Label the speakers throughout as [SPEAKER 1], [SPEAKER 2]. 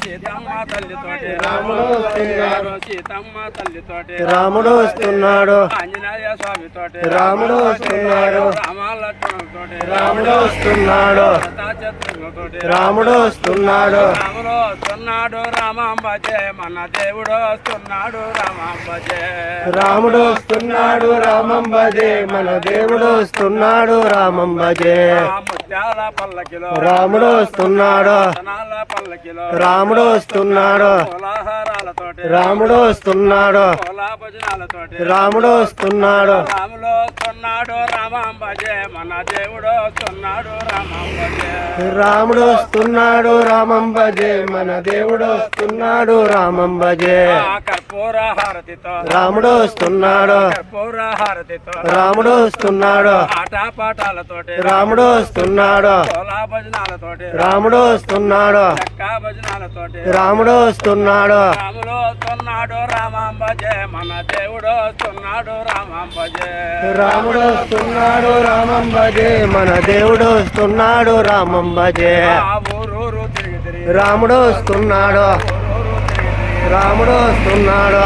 [SPEAKER 1] సీతమ్మ తల్లితోటి
[SPEAKER 2] రాముడు వస్తున్నాడు.
[SPEAKER 1] సీతమ్మ తల్లితోటి
[SPEAKER 2] రాముడు వస్తున్నాడు.
[SPEAKER 1] ఆంజనేయ స్వామితోటి
[SPEAKER 2] రాముడు వస్తున్నాడు.
[SPEAKER 1] రామాలక్ష్మణులతోటి
[SPEAKER 2] రాముడు వస్తున్నాడు.
[SPEAKER 1] సీతాచంద్రులతోటి
[SPEAKER 2] రాముడు వస్తున్నాడు.
[SPEAKER 1] రాముడు వస్తున్నాడు. రామాంబజే మన దేవుడు వస్తున్నాడు రామాంబజే
[SPEAKER 2] రాముడు వస్తున్నాడు రామంబజే మన దేవుడు వస్తున్నాడు. రామంబజే
[SPEAKER 1] ఆ
[SPEAKER 2] రాముడు వస్తున్నాడు. రాముడు వస్తున్నాడు. రాముడు వస్తున్నాడు. రాముడు వస్తున్నాడు.
[SPEAKER 1] రాములు వస్తున్నాడు. రామాంబజే మన దేవుడు వస్తున్నాడు. రామాంబజే
[SPEAKER 2] రాముడు వస్తున్నాడు. రామంబజే మన దేవుడు వస్తున్నాడు. రామంబజే
[SPEAKER 1] ఆ కర్పూర హారతితో
[SPEAKER 2] రాముడు వస్తున్నాడు.
[SPEAKER 1] కర్పూర హారతితో
[SPEAKER 2] రాముడు వస్తున్నాడు.
[SPEAKER 1] ఆటపాటాలతోటి
[SPEAKER 2] రాముడు వస్తున్నాడు.
[SPEAKER 1] కోలా భజనాలతోటి
[SPEAKER 2] రాముడు వస్తున్నాడు.
[SPEAKER 1] చక్కా భజనాలతోటి
[SPEAKER 2] రాముడు వస్తున్నాడు.
[SPEAKER 1] రాములు వస్తున్నాడు రామాంబజే మన దేవుడు వస్తున్నాడు రామాంబజే.
[SPEAKER 2] రాముడు వస్తున్నాడు రామంబజే మన దేవుడు వస్తున్నాడు రామంబజే.
[SPEAKER 1] ఆ ఊరూరు తిరిగి తిరిగి.
[SPEAKER 2] రాముడు వస్తున్నాడు. రాముడు వస్తున్నాడు?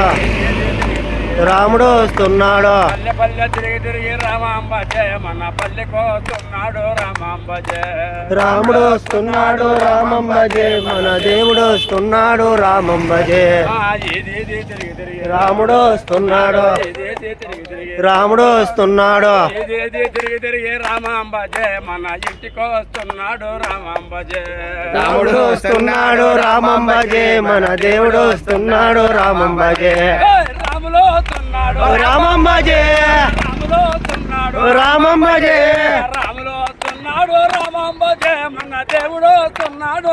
[SPEAKER 2] రాముడు వస్తున్నాడు.
[SPEAKER 1] పల్లె పల్లె తిరిగి తిరిగి రామాంబజే మన పల్లెకు వస్తున్నాడు రామాంబజే
[SPEAKER 2] రాముడు వస్తున్నాడు రామంబజే మన దేవుడు వస్తున్నాడు
[SPEAKER 1] ఇది తిరిగి తిరిగి
[SPEAKER 2] రాముడు వస్తున్నాడు.
[SPEAKER 1] తిరిగి తిరిగి
[SPEAKER 2] రాముడు వస్తున్నాడు.
[SPEAKER 1] తిరిగి తిరిగి రామాంబజే మన ఇంటికి వస్తున్నాడు రామాంబజే
[SPEAKER 2] రాముడు వస్తున్నాడు రామంబజే మన దేవుడు వస్తున్నాడు రామంబజే
[SPEAKER 1] రాములు వస్తున్నాడు రాములు మన దేవుడు వస్తున్నాడు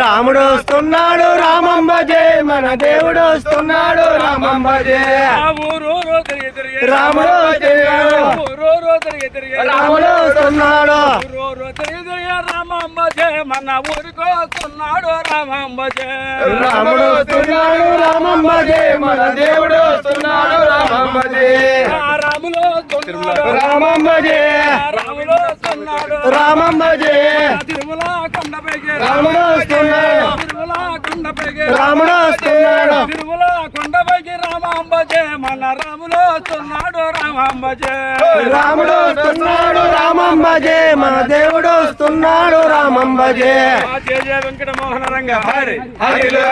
[SPEAKER 2] రాముడు వస్తున్నాడు రామంబజే మన దేవుడు వస్తున్నాడు
[SPEAKER 1] ఊరూరు తిరిగి తిరిగి.
[SPEAKER 2] రాముడు వస్తున్నాడు
[SPEAKER 1] ఊరూరు తిరిగి తిరిగి.
[SPEAKER 2] రాముడు వస్తున్నాడు
[SPEAKER 1] ఊరూరు తిరిగి తిరిగి రామాంబజే మన ఊరికి వస్తున్నాడు రామాంబజే
[SPEAKER 2] రాముడు వస్తున్నాడు రామంబజే మన దేవుడు వస్తున్నాడు
[SPEAKER 1] ఆ రాములు
[SPEAKER 2] రామంబజే
[SPEAKER 1] రాములు వస్తున్నాడు.
[SPEAKER 2] రామంబజే
[SPEAKER 1] తిరుమల కొండపైకి
[SPEAKER 2] రాముడు వస్తున్నాడు.
[SPEAKER 1] తిరుమల కొండపైకి
[SPEAKER 2] రాముడు వస్తున్నాడు
[SPEAKER 1] తిరుమల కొండపైకి రామాంబజే మన రాములు వస్తున్నాడు రామాంబజే
[SPEAKER 2] రాముడు వస్తున్నాడు రామంబజే మన దేవుడు వస్తున్నాడు రామంబజే
[SPEAKER 1] ఆ జయ జయ వెంకటమోహన రంగ. హరి.
[SPEAKER 2] హరిలో